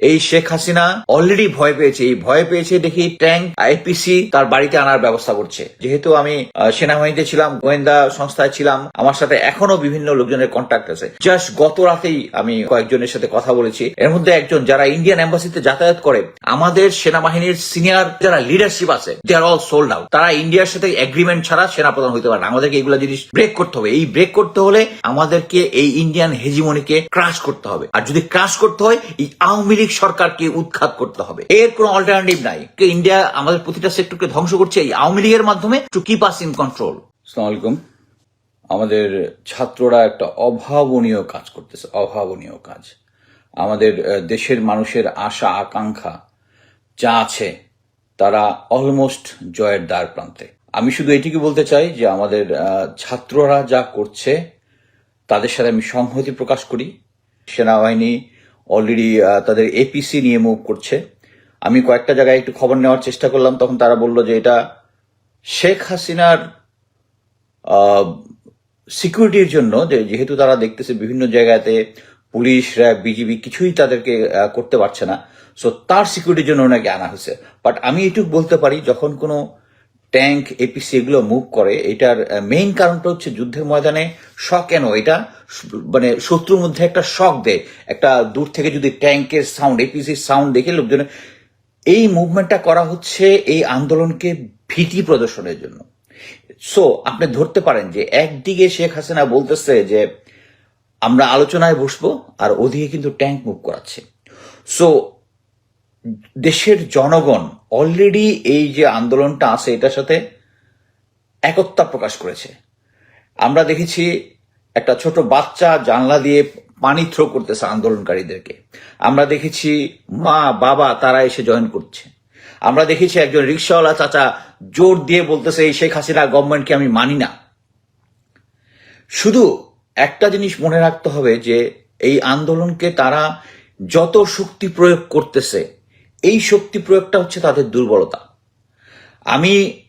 এই শেখ হাসিনা অলরেডি ভয় পেয়েছে। এই ভয় পেয়েছে দেখি ট্যাঙ্ক আইপিসি তার বাড়িতে আনার ব্যবস্থা করছে। যেহেতু আমি সেনাবাহিনীতে ছিলাম, গোয়েন্দা সংস্থায় ছিলাম, আমার সাথে এখনও বিভিন্ন লোকজনের কন্ট্যাক্ট আছে। জাস্ট গত রাতেই আমি কয়েকজনের সাথে কথা বলেছি। এর মধ্যে একজন যারা ইন্ডিয়ান এম্বাসিতে যাতায়াত করে, আমাদের সেনাবাহিনীর সিনিয়র যারা লিডারশিপ আছে they are all sold out তারা ইন্ডিয়ার সাথে এগ্রিমেন্ট ছাড়া সেনাপ্রধান হতে পারে আমাদেরকে এইগুলো জিনিস ব্রেক করতে হবে। এই ব্রেক করতে হলে আমাদেরকে এই ইন্ডিয়ান হেজিমনিকে ক্রাশ করতে হবে। আর যদি ক্রাশ করতে হয়, এই আওয়ামী লীগ সরকারকে উৎখাত করতে হবে। এর কোনো অল্টারনেটিভ নাই। ইন্ডিয়া আমাদের প্রতিটা সেক্টরকে ধ্বংস করছে এই আওয়ামী লীগের মাধ্যমে to keep us in control আলাইকুম। আমাদের ছাত্ররা একটা অভাবনীয় কাজ করতেছে, অভাবনীয় কাজ। আমাদের দেশের মানুষের আশা, আকাঙ্ক্ষা যা আছে, তারা অলমোস্ট জয়ের দ্বার প্রান্তে। আমি শুধু এটিকে বলতে চাই যে আমাদের ছাত্ররা যা করছে, তাদের সাথে আমি সংহতি প্রকাশ করি। সেনাবাহিনী অলরেডি তাদের এপিসি নিয়ে মুভ করছে। আমি কয়েকটা জায়গায় একটু খবর নেওয়ার চেষ্টা করলাম, তখন তারা বলল যে এটা শেখ হাসিনার সিকিউরিটির জন্য, যে যেহেতু তারা দেখতেছে বিভিন্ন জায়গাতে পুলিশ, র্যাব বিজিবি কিছুই তাদেরকে করতে পারছে না। সো তার সিকিউরিটির জন্য ওনাকে আনা হয়েছে। বাট আমি এটুকু বলতে পারি, যখন কোনো ট্যাঙ্ক এপিসি এগুলো মুভ করে। এটার মেইন কারণটা হচ্ছে যুদ্ধের ময়দানে শক কেন? এটা মানে শত্রুর মধ্যে একটা শক দেয়। একটা দূর থেকে যদি ট্যাঙ্কের সাউন্ড এপিসির সাউন্ড দেখে লোকজন, এই মুভমেন্টটা করা হচ্ছে এই আন্দোলনকে ভীতি প্রদর্শনের জন্য। সো আপনি ধরতে পারেন যে একদিকে শেখ হাসিনা বলতেছে যে, আমরা আলোচনায় বসবো আর ওদিকে কিন্তু ট্যাঙ্ক মুভ করাচ্ছে। সো দেশের জনগণ অলরেডি এই যে আন্দোলনটা আছে, এটার সাথে একতা প্রকাশ করেছে। আমরা দেখেছি একটা ছোট বাচ্চা জানলা দিয়ে পানি থ্রো করতেছে আন্দোলনকারীদেরকে। আমরা দেখেছি মা, বাবা, তারা এসে জয়েন করছে। আমরা দেখেছি একজন রিক্সাওয়ালা চাচা জোর দিয়ে বলতেছে, এই শেখ হাসিনা গভর্নমেন্টকে আমি মানি না। শুধু একটা জিনিস মনে রাখতে হবে যে, এই আন্দোলনকে তারা যত শক্তি প্রয়োগ করতেছে এই শক্তি প্রয়োগটা হচ্ছে তাদের দুর্বলতা। আমি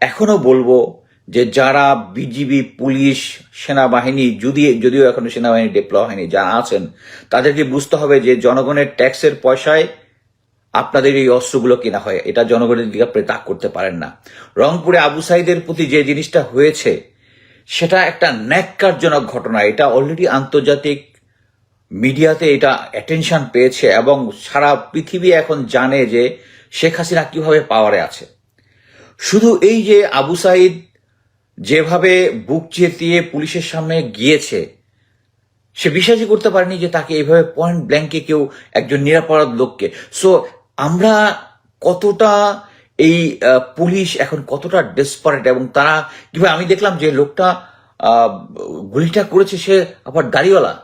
এখনও বলব যে যারা বিজিবি, পুলিশ, সেনাবাহিনী, যদি, যদিও এখনও সেনাবাহিনী ডেপ্লয় হয়নি, যারা আছেন, তাদেরকে বুঝতে হবে যে জনগণের ট্যাক্সের পয়সায় আপনাদের এই অস্ত্রগুলো কেনা হয়। এটা জনগণের দিকে আপনি তাক করতে পারেন না। রংপুরে আবু সাইদের প্রতি যে জিনিসটা হয়েছে, সেটা একটা ন্যাক্কারজনক ঘটনা। এটা অলরেডি আন্তর্জাতিক মিডিয়াতে এটা অ্যাটেনশন পেয়েছে এবং সারা পৃথিবী এখন জানে যে শেখ হাসিনা কীভাবে পাওয়ারে আছে। শুধু এই যে আবু সাইদ যেভাবে বুক চেতিয়ে পুলিশের সামনে গিয়েছে, সে বিশ্বাসই করতে পারেনি যে তাকে এইভাবে পয়েন্ট ব্ল্যাঙ্কে কেউ একজন নিরাপরাধ লোককে। সো আমরা কতটা এই পুলিশ এখন কতটা ডেসপারেট এবং তারা কীভাবে আমি দেখলাম যে লোকটা গুলিটা করেছে সে আবার দাড়িওয়ালা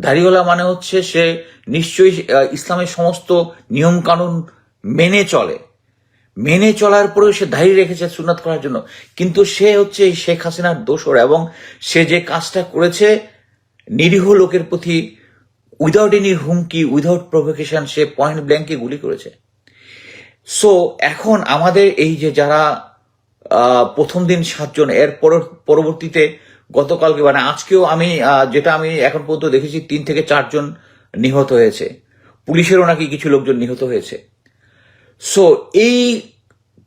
দাড়িওয়ালা মানে হচ্ছে সে নিশ্চয়ই ইসলামের সমস্ত নিয়ম কানুন মেনে চলে। মেনে চলার পরেও সে দাঁড়িয়ে রেখেছে সুনাত করার জন্য। কিন্তু সে হচ্ছে শেখ হাসিনার দোষর এবং সে যে কাজটা করেছে, নিরীহ লোকের প্রতি উইদাউট এনি হুমকি উইদাউট প্রভোকেশন সে পয়েন্ট ব্ল্যাঙ্কে গুলি করেছে। সো এখন আমাদের এই যে যারা প্রথম দিন সাতজন, এর পর- পরবর্তীতে গতকালকে মানে আজকেও আমি যেটা আমি এখন পর্যন্ত দেখেছি, তিন থেকে চারজন নিহত হয়েছে। পুলিশেরও নাকি কিছু লোকজন নিহত হয়েছে। সো এই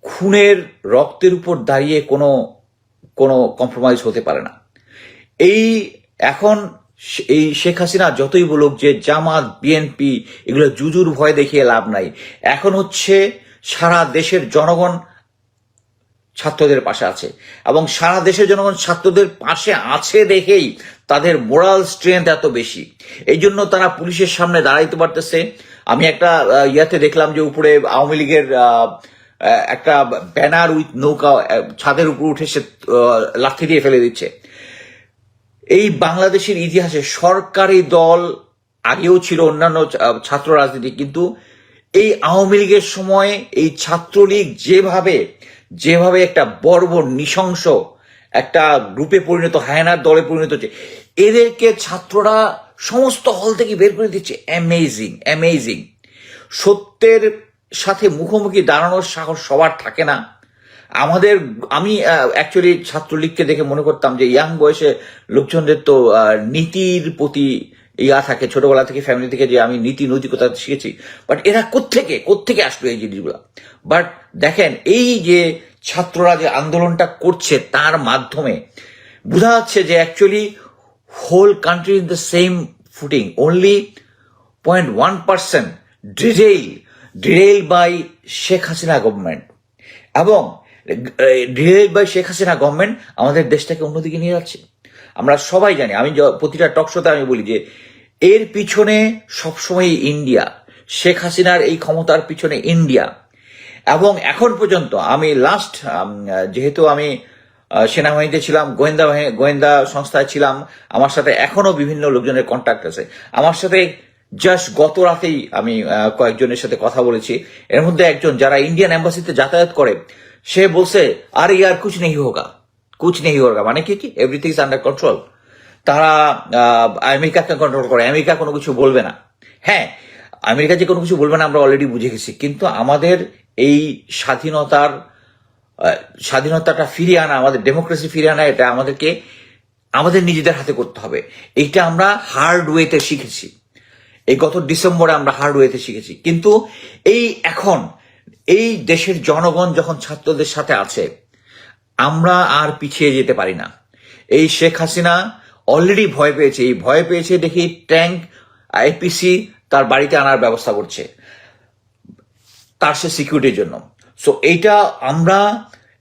খুনের রক্তের উপর দাঁড়িয়ে কোনো কোনো কম্প্রোমাইজ হতে পারে না। এই এখন এই শেখ হাসিনা যতই বলুক যে জামাত বিএনপি এগুলো জুজুর ভয় দেখিয়ে লাভ নাই। এখন হচ্ছে সারা দেশের জনগণ ছাত্রদের পাশে আছে। এবং সারা দেশের জনগণ ছাত্রদের পাশে আছে দেখেই তাদের মোরাল স্ট্রেংথ এত বেশি। এই জন্য তারা পুলিশের সামনে দাঁড়াইতে পারতেছে। আমি একটা ইয়াতে দেখলাম যে উপরে আওয়ামী লীগের একটা ব্যানার উইথ নৌকা ছাদের উপর উঠে সে লাঠি দিয়ে ফেলে দিচ্ছে। এই বাংলাদেশের ইতিহাসে সরকারি দল আগেও ছিল অন্যান্য ছাত্র রাজনীতি, কিন্তু এই আওয়ামী লীগের সময় এই ছাত্রলীগ যেভাবে যেভাবে একটা বর্বর নৃশংস একটা গ্রুপে পরিণত, হায়নার দলে পরিণত হচ্ছে, এদেরকে ছাত্ররা সমস্ত হল থেকে বের করে দিচ্ছে। অ্যামেজিং অ্যামেজিং সত্যের সাথে মুখোমুখি দাঁড়ানোর সাহস সবার থাকে না। আমাদের, আমি অ্যাকচুয়ালি ছাত্রলীগকে দেখে মনে করতাম যে ইয়াং বয়সে লোকজনদের তো নীতির প্রতি ইয়া থাকে ছোটবেলা থেকে ফ্যামিলি থেকে যে আমি নীতি নৈতিকতা শিখেছি। বাট এরা কোত্থেকে কোত্থেকে আসলো এই জিনিসগুলো? বাট দেখেন, এই যে ছাত্ররা যে আন্দোলনটা করছে তার মাধ্যমে বোঝা যাচ্ছে যে actually whole country in the same footing only point one percent derail derail by Sheikh Hasina government এবং derail by Sheikh Hasina government আমাদের দেশটাকে অন্যদিকে নিয়ে যাচ্ছে। আমরা সবাই জানি, আমি প্রতিটা টক শোতে আমি বলি যে, এর পিছনে সবসময় ইন্ডিয়া শেখ হাসিনার এই ক্ষমতার পিছনে ইন্ডিয়া এবং এখন পর্যন্ত আমি লাস্ট যেহেতু আমি সেনাবাহিনীতে ছিলাম, গোয়েন্দা গোয়েন্দা সংস্থায় ছিলাম, আমার সাথে এখনও বিভিন্ন লোকজনের কন্ট্যাক্ট আছে। আমার সাথে জাস্ট গত রাতেই আমি কয়েকজনের সাথে কথা বলেছি। এর মধ্যে একজন যারা ইন্ডিয়ান এম্বাসিতে যাতায়াত করে, সে বলছে, আর ইয়ার, কুছ নেই হোগা। কুছ নেই হোগা মানে কি কি? এভরিথিং ইজ আন্ডার কন্ট্রোল তারা আমেরিকাকে কন্ট্রোল করে। আমেরিকা কোনো কিছু বলবে না। হ্যাঁ আমেরিকা যে কোনো কিছু বলবে না, আমরা অলরেডি বুঝে গেছি। কিন্তু আমাদের এই স্বাধীনতার স্বাধীনতাটা ফিরিয়ে আনা, আমাদের ডেমোক্রেসি ফিরিয়ে আনা, এটা আমাদেরকে, আমাদের নিজেদের হাতে করতে হবে। এইটা আমরা হার্ড ওয়েতে শিখেছি। এই গত ডিসেম্বরে আমরা হার্ড ওয়েতে শিখেছি। কিন্তু এই এখন, এই দেশের জনগণ যখন ছাত্রদের সাথে আছে আমরা আর পিছিয়ে যেতে পারি না। এই শেখ হাসিনা অলরেডি ভয় পেয়েছে। এই ভয় পেয়েছে দেখি ট্যাঙ্ক আইপিসি তার বাড়িতে আনার ব্যবস্থা করছে। তার সে সিকিউরিটির জন্য। সো এইটা আমরা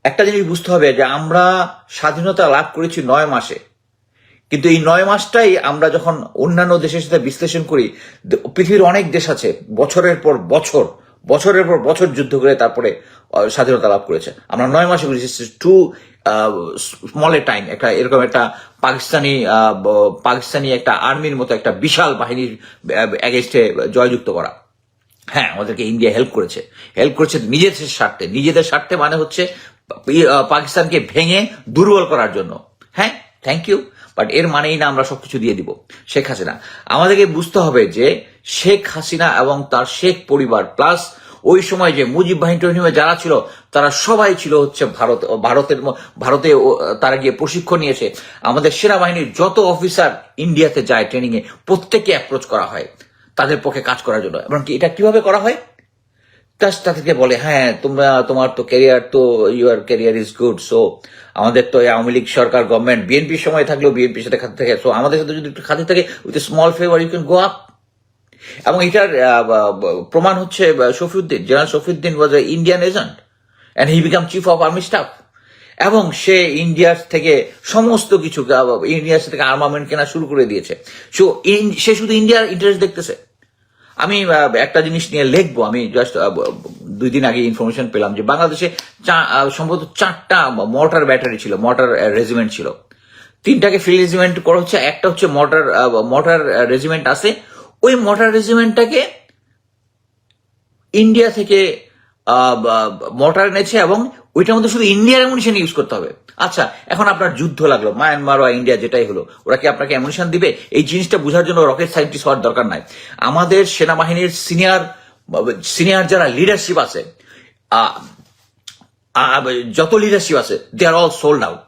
একটা জিনিস বুঝতে হবে যে আমরা স্বাধীনতা লাভ করেছি নয় মাসে। কিন্তু এই নয় মাসটাই আমরা যখন অন্যান্য দেশের সাথে বিশ্লেষণ করি পৃথিবীর অনেক দেশ আছে, বছরের পর বছর বছরের পর বছর যুদ্ধ করে তারপরে স্বাধীনতা লাভ করেছে। আমরা নয় মাসে করেছি টু স্মলে টাইম একটা এরকম একটা পাকিস্তানি পাকিস্তানি একটা আর্মির মতো একটা বিশাল বাহিনীর অ্যাগেস্টে জয়যুক্ত করা। হ্যাঁ আমাদেরকে ইন্ডিয়া হেল্প করেছে। হেল্প করেছে নিজেদের স্বার্থে। নিজেদের স্বার্থে মানে হচ্ছে পাকিস্তানকে ভেঙে দুর্বল করার জন্য। হ্যাঁ থ্যাংক ইউ বাট এর মানেই না আমরা সবকিছু দিয়ে দিব। শেখ হাসিনা। আমাদেরকে বুঝতে হবে যে শেখ হাসিনা এবং তার শেখ পরিবার প্লাস ওই সময় যে মুজিব বাহিনী টহিনী যারা ছিল, তারা সবাই ছিল হচ্ছে ভারত, ভারতের ভারতে তারা গিয়ে প্রশিক্ষণ নিয়েছে। আমাদের সেনাবাহিনীর যত অফিসার ইন্ডিয়াতে যায় ট্রেনিং এ, প্রত্যেককে অ্যাপ্রোচ করা হয়। তাদের পক্ষে কাজ করার জন্য। এবং এটা কীভাবে করা হয়? তাদেরকে বলে হ্যাঁ তোমরা, তোমার তো ক্যারিয়ার তো your career is good so আমাদের তো আওয়ামী লীগ সরকার গভর্নমেন্ট বিএনপির সময় থাকলেও বিএনপির সাথে খাতে থাকে সো আমাদের সাথে যদি একটু খাতে থাকে with small favour you can go up এবং এটার প্রমাণ হচ্ছে Shafiuddin, general Shafiuddin was a Indian agent and he become chief of army staff এবং সে ইন্ডিয়ার থেকে সমস্ত কিছু ইন্ডিয়ার থেকে আর্মামেন্ট কেনা শুরু করে দিয়েছে। সো সে শুধু ইন্ডিয়ার ইন্টারেস্ট দেখতেছে। আমি একটা জিনিস নিয়ে লিখব, আমি জাস্ট দুই দিন আগে ইনফরমেশন পেলাম যে বাংলাদেশে সম্ভবত চারটা মর্টার ব্যাটারি ছিল মর্টার রেজিমেন্ট ছিল। তিনটাকে ফিল্ড রেজিমেন্ট করা হচ্ছে, একটা হচ্ছে মর্টার মর্টার রেজিমেন্ট আছে। ওই মর্টার রেজিমেন্টটাকে ইন্ডিয়া থেকে মর্টার এনেছে এবং ওইটার মধ্যে শুধু ইন্ডিয়ার অ্যামুনিশন ইউজ করতে হবে। আচ্ছা এখন আপনার যুদ্ধ লাগল মায়ানমার বা ইন্ডিয়া যেটাই হলো, ওরা কি আপনাকে অ্যামুনিশন দিবে? এই জিনিসটা বোঝার জন্য রকেট সায়েন্টিস্ট হওয়ার দরকার নাই। আমাদের সেনাবাহিনীর সিনিয়র সিনিয়র যারা লিডারশিপ আছে যত লিডারশিপ আছে they are all sold out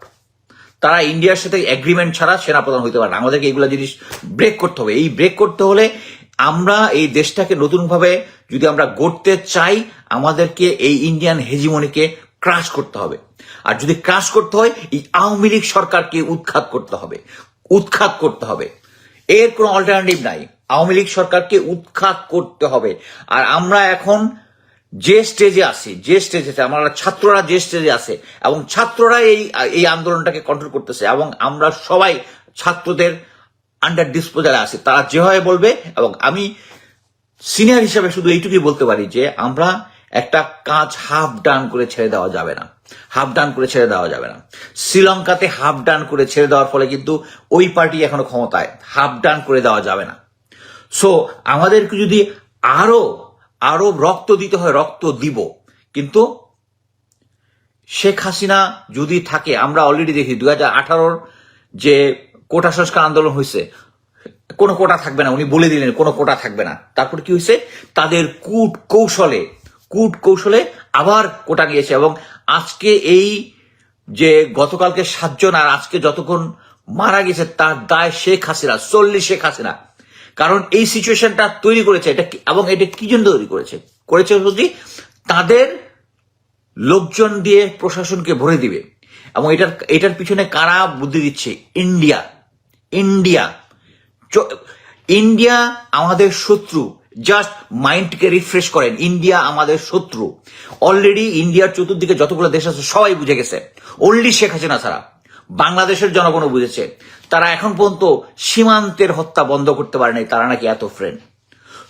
তারা ইন্ডিয়ার সাথে এগ্রিমেন্ট ছাড়া সেনাপ্রধান হইতে পারে না। আমাদেরকে এইগুলো জিনিস ব্রেক করতে হবে। এই ব্রেক করতে হলে আমরা এই দেশটাকে নতুনভাবে যদি আমরা গড়তে চাই, আমাদেরকে এই ইন্ডিয়ান হেজিমনিকে ক্রাশ করতে হবে। আর যদি ক্রাশ করতে হয়, এই আওয়ামী লীগ সরকারকে উৎখাত করতে হবে। উৎখাত করতে হবে। এর কোনো অল্টারনেটিভ নাই। আওয়ামী লীগ সরকারকে উৎখাত করতে হবে। আর আমরা এখন যে স্টেজে আছে, যে স্টেজে আমরা ছাত্ররা যে স্টেজে আছে, এবং ছাত্ররা এই এই আন্দোলনটাকে কন্ট্রোল করতেছে, এবং আমরা সবাই ছাত্রদের আন্ডার ডিসপোজালে আছে। তারা যেভাবে বলবে এবং আমি সিনিয়র হিসেবে শুধু এইটুকুই বলতে পারি যে, আমরা একটা কাজ হাফ ডান করে ছেড়ে দেওয়া যাবে না। হাফ ডান করে ছেড়ে দেওয়া যাবে না। শ্রীলঙ্কাতে হাফ ডান করে ছেড়ে দেওয়ার ফলে কিন্তু ওই পার্টি এখনও ক্ষমতায়। হাফ ডান করে দেওয়া যাবে না। সো আমাদেরকে যদি আরও আরও রক্ত দিতে হয়, রক্ত দিব। কিন্তু শেখ হাসিনা যদি থাকে, আমরা অলরেডি দেখি দু হাজার আঠারোর যে কোটা সংস্কার আন্দোলন হয়েছে। কোনো কোটা থাকবে না, উনি বলে দিলেন কোনো কোটা থাকবে না। তারপর কি হয়েছে? তাদের কূট কৌশলে কূট কৌশলে আবার কোটা নিয়েছে এবং আজকে এই যে গতকালকে সাতজন আর আজকে যতক্ষণ মারা গেছে, তার দায় শেখ হাসিনা, চল্লিশ শেখ হাসিনা। কারণ এই সিচুয়েশনটা তৈরি করেছে, এটা এবং এটা কি জন্য তৈরি করেছে? করেছে হচ্ছে তাদের লোকজন দিয়ে প্রশাসনকে ভরে দিবে। এবং এটার এটার পিছনে কারা বুদ্ধি দিচ্ছে? ইন্ডিয়া। ইন্ডিয়া ইন্ডিয়া আমাদের শত্রু। জাস্ট মাইন্ডকে রিফ্রেশ করেন। ইন্ডিয়া আমাদের শত্রু। অলরেডি ইন্ডিয়ার চতুর্দিকে যতগুলো দেশ আছে, সবাই বুঝে গেছে। অনলি শেখ হাসিনা ছাড়া। বাংলাদেশের জনগণও বুঝেছে। তারা এখন পর্যন্ত সীমান্তের হত্যা বন্ধ করতে পারে নাই তারা নাকি এত ফ্রেন্ড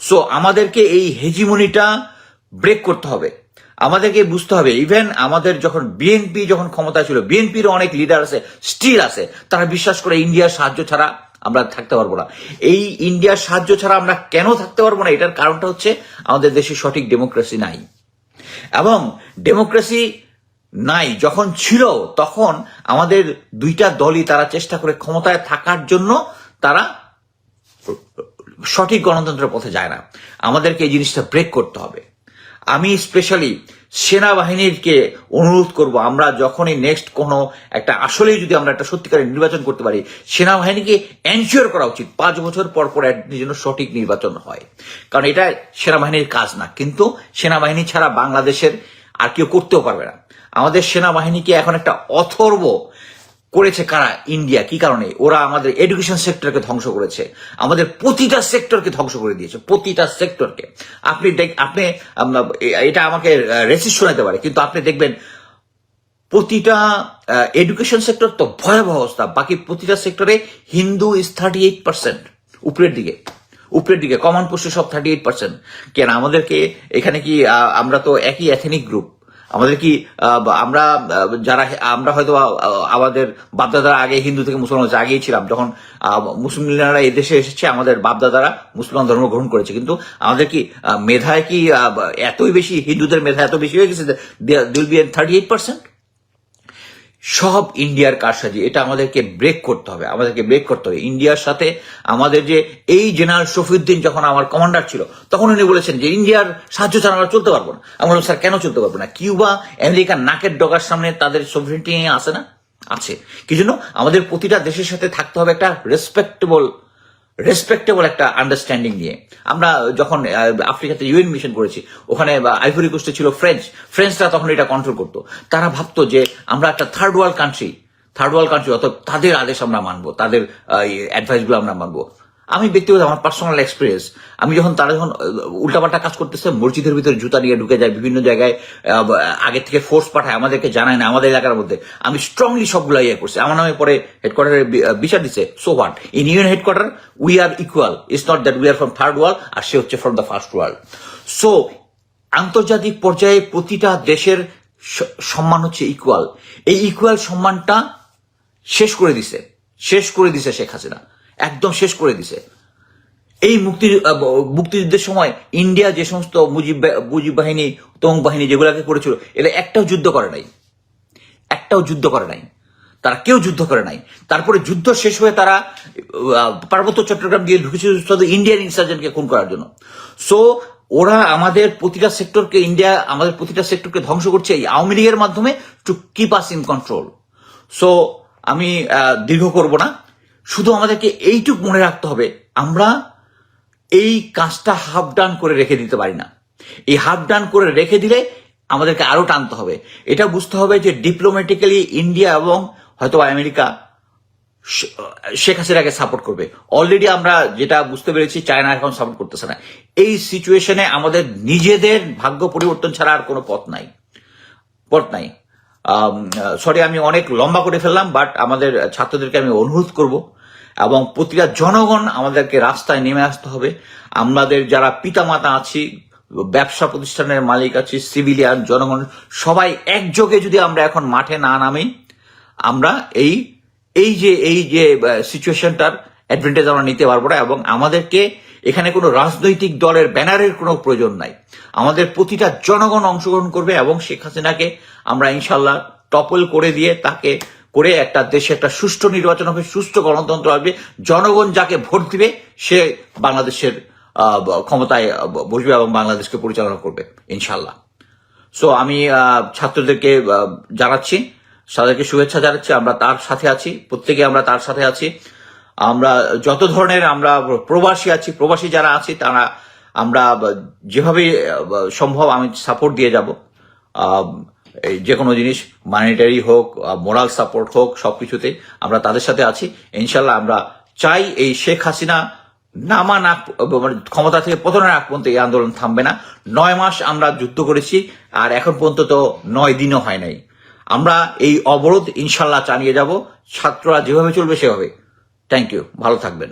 সো আমাদেরকে এই হেজিমনিটা ব্রেক করতে হবে। আমাদেরকে বুঝতে হবে ইভেন আমাদের যখন বিএনপি যখন ক্ষমতায় ছিল বিএনপির অনেক লিডার আছে স্টিল আছে, তারা বিশ্বাস করে ইন্ডিয়ার সাহায্য ছাড়া আমরা থাকতে পারব না। এই ইন্ডিয়ার সাহায্য ছাড়া আমরা কেন থাকতে পারব না? এটার কারণটা হচ্ছে আমাদের দেশে সঠিক ডেমোক্রেসি নাই। এবং ডেমোক্রেসি নাই, যখন ছিল, তখন আমাদের দুইটা দলই তারা চেষ্টা করে ক্ষমতায় থাকার জন্য তারা সঠিক গণতন্ত্রের পথে যায় না। আমাদেরকে এই জিনিসটা ব্রেক করতে হবে। আমি স্পেশালি সেনাবাহিনীকে অনুরোধ করব, আমরা যখনই নেক্সট কোনো একটা আসলেই যদি আমরা একটা সত্যিকারের নির্বাচন করতে পারি, সেনাবাহিনীকে এনশিওর করা উচিত, পাঁচ বছর পর পর জন্য সঠিক নির্বাচন হয়। কারণ এটা সেনাবাহিনীর কাজ না, কিন্তু সেনাবাহিনী ছাড়া বাংলাদেশের আর কেউ করতেও পারবে না। আমাদের সেনাবাহিনীকে এখন একটা অথর্ব করেছে কারা? ইন্ডিয়া কি কারণে? ওরা আমাদের এডুকেশন সেক্টরকে ধ্বংস করেছে। আমাদের প্রতিটা সেক্টরকে ধ্বংস করে দিয়েছে, প্রতিটা সেক্টরকে আপনি দেখ- আপনি এটা আমাকে রেসিস শোনাতে পারে, কিন্তু আপনি দেখবেন প্রতিটা এডুকেশন সেক্টর তো ভয়াবহ অবস্থা। বাকি প্রতিটা সেক্টরে Hindu is thirty eight percent উপরের দিকে। উপরের দিকে। কমন পোস্টে সব থার্টি এইট পার্সেন্ট কেন? আমাদেরকে এখানে কি আমরা তো একই এথেনিক গ্রুপ আমাদের কি আমরা যারা আমরা হয়তো আমাদের বাপদাদারা আগে হিন্দু থেকে মুসলমান আগেই ছিলাম, যখন মুসলিমরা এদেশে এসেছে, আমাদের বাপদাদারা মুসলমান ধর্ম গ্রহণ করেছে। কিন্তু আমাদের কি মেধায় কি এতই বেশি, হিন্দুদের মেধা এত বেশি হয়ে গেছে থার্টি এইট পার্সেন্ট সব ইন্ডিয়ার কারসাজি, এটা আমাদেরকে ব্রেক করতে হবে, আমাদেরকে ব্রেক করতে হবে। ইন্ডিয়ার সাথে আমাদের যে এই জেনারেল শফিউদ্দিন যখন আমার কমান্ডার ছিল, তখন উনি বলেছেন যে, ইন্ডিয়ার সাহায্য ছাড়া আমরা চলতে পারব না। আমি বললাম, স্যার, কেন চলতে পারব না? কিউবা, আমেরিকার নাকের ডগার সামনে তাদের সভরেন্টি নিয়ে আসে না? আছে। কি জন্য? আমাদের প্রতিটা দেশের সাথে থাকতে হবে একটা রেসপেক্টেবল রেসপেক্টেবল একটা আন্ডারস্ট্যান্ডিং নিয়ে। আমরা যখন আফ্রিকাতে ইউএন মিশন করেছি, ওখানে আইভরি কোস্টে ছিল ফ্রেঞ্চ ফ্রেঞ্চরা তখন এটা কন্ট্রোল করতো। তারা ভাবতো যে আমরা একটা third world country third world country অর্থাৎ তাদের আদেশ আমরা মানবো, তাদের অ্যাডভাইসগুলো আমরা মানবো। আমি ব্যক্তিগত আমার পার্সোনাল এক্সপিরিয়েন্স আমি যখন তারা যখন উল্টাপাল্টা কাজ করতেছে, মসজিদের ভিতরে জুতা নিয়ে ঢুকে যায়, বিভিন্ন জায়গায় আগে থেকে ফোর্স পাঠায়, আমাদেরকে জানায় না, আমাদের এলাকার মধ্যে। আমি স্ট্রংলি সবগুলো ইয়ে করছি। আমার নামে পরে হেডকোয়ার্টারে বিচার দিছে so what in UN headquarter we are equal it's not that we are from third world আর সে হচ্ছে from the first world so আন্তর্জাতিক পর্যায়ে প্রতিটা দেশের সম্মান হচ্ছে ইকুয়াল এই ইকুয়াল সম্মানটা শেষ করে দিছে। শেষ করে দিছে শেখ হাসিনা। একদম শেষ করে দিছে। এই মুক্তি মুক্তিযুদ্ধের সময় ইন্ডিয়া যে সমস্ত মুজিব মুজিব বাহিনী তং বাহিনী যেগুলাকে করেছিল, এরা একটাও যুদ্ধ করে নাই। একটাও যুদ্ধ করে নাই। তারা কেউ যুদ্ধ করে নাই। তারপরে যুদ্ধ শেষ হয়ে তারা পার্বত্য চট্টগ্রাম গিয়ে ঢুকেছিল শুধু ইন্ডিয়ান ইনসার্জেন্টকে খুন করার জন্য। সো ওরা আমাদের প্রতিটা সেক্টরকে ইন্ডিয়া আমাদের প্রতিটা সেক্টরকে ধ্বংস করছে এই আওয়ামী লীগের মাধ্যমে to keep us in control so আমি দীর্ঘ করব না। শুধু আমাদেরকে এইটুক মনে রাখতে হবে, আমরা এই কাজটা হাফ ডান করে রেখে দিতে পারি না। এই হাফ ডান করে রেখে দিলে আমাদেরকে আরও টানতে হবে। এটা বুঝতে হবে যে ডিপ্লোম্যাটিক্যালি ইন্ডিয়া এবং হয়তো আমেরিকা শেখ হাসিনাকে সাপোর্ট করবে। অলরেডি আমরা যেটা বুঝতে পেরেছি চায়না এখন সাপোর্ট করতেছে না। এই সিচুয়েশনে আমাদের নিজেদের ভাগ্য পরিবর্তন ছাড়া আর কোনো পথ নাই। পথ নাই। সরি আমি অনেক লম্বা করে ফেললাম বাট আমাদের ছাত্রদেরকে আমি অনুরোধ করব। এবং প্রতিটা জনগণ আমাদেরকে রাস্তায় নেমে আসতে হবে। আমাদের যারা পিতামাতা আছি, ব্যবসা প্রতিষ্ঠানের মালিক আছি, সিভিলিয়ান জনগণ, সবাই একযোগে যদি আমরা এখন মাঠে না নামি, আমরা এই এই যে এই যে সিচুয়েশনটার অ্যাডভান্টেজ আমরা নিতে পারব না এবং আমাদেরকে এখানে কোনো রাজনৈতিক দলের ব্যানারের কোনো প্রয়োজন নাই। আমাদের প্রতিটা জনগণ অংশগ্রহণ করবে এবং শেখ হাসিনাকে আমরা ইনশাল্লাহ টপল করে দিয়ে তাকে করে একটা দেশে একটা সুষ্ঠু নির্বাচন হবে, সুষ্ঠু গণতন্ত্র আসবে জনগণ যাকে ভোট দিবে, সে বাংলাদেশের ক্ষমতায় বসবে এবং বাংলাদেশকে পরিচালনা করবে ইনশাল্লাহ সো আমি ছাত্রদেরকে জানাচ্ছি, তাদেরকে শুভেচ্ছা জানাচ্ছি, আমরা তার সাথে আছি, প্রত্যেকে আমরা তার সাথে আছি। আমরা যত ধরনের আমরা প্রবাসী আছি, প্রবাসী যারা আছি, তারা, আমরা যেভাবে সম্ভব আমি সাপোর্ট দিয়ে যাব। যে কোনো জিনিস মানিটারি হোক মোরাল সাপোর্ট হোক সব কিছুতে আমরা তাদের সাথে আছি। ইনশাল্লাহ আমরা চাই এই শেখ হাসিনা নামা না মানে ক্ষমতা থেকে পতনের আগ পর্যন্ত এই আন্দোলন থামবে না। নয় মাস আমরা যুদ্ধ করেছি, আর এখন পর্যন্ত তো নয় দিনও হয় নাই। আমরা এই অবরোধ ইনশাল্লাহ চালিয়ে যাব। ছাত্ররা যেভাবে চলবে সেভাবে। থ্যাংক ইউ ভালো থাকবেন।